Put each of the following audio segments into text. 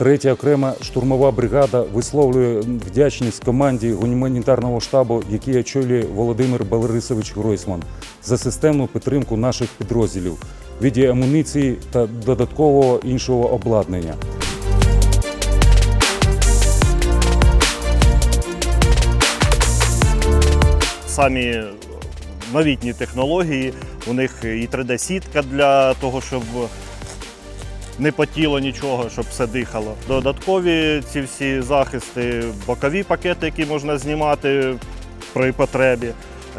Третя окрема штурмова бригада висловлює вдячність команді гуманітарного штабу, який очолює Володимир Борисович Гройсман, за системну підтримку наших підрозділів в віді амуніції та додаткового іншого обладнання. самі новітні технології. У них і 3D-сітка для того, щоб не потіло нічого, щоб все дихало. Додаткові ці всі захисти, бокові пакети, які можна знімати при потребі.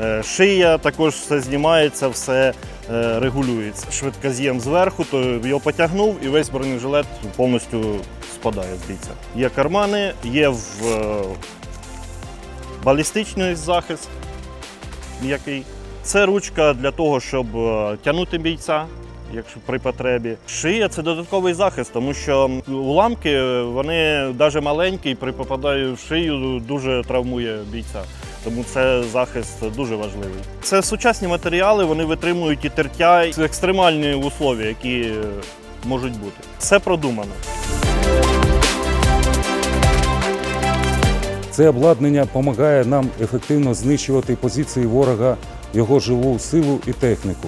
Е, Шия також все знімається, все е, регулюється. Швидкоз'єм зверху, то його потягнув і весь бронежилет повністю спадає з бійця. Є кармани, є в е, балістичний захист м'який. Це ручка для того, щоб тягнути бійця, якщо при потребі. Шия це додатковий захист, тому що уламки вони навіть маленькі, і при попаданні в шию дуже травмує бійця. Тому це захист дуже важливий. Це сучасні матеріали, вони витримують і тертя, і екстремальні условия, які можуть бути. Все продумано. Це обладнання допомагає нам ефективно знищувати позиції ворога, його живу силу і техніку.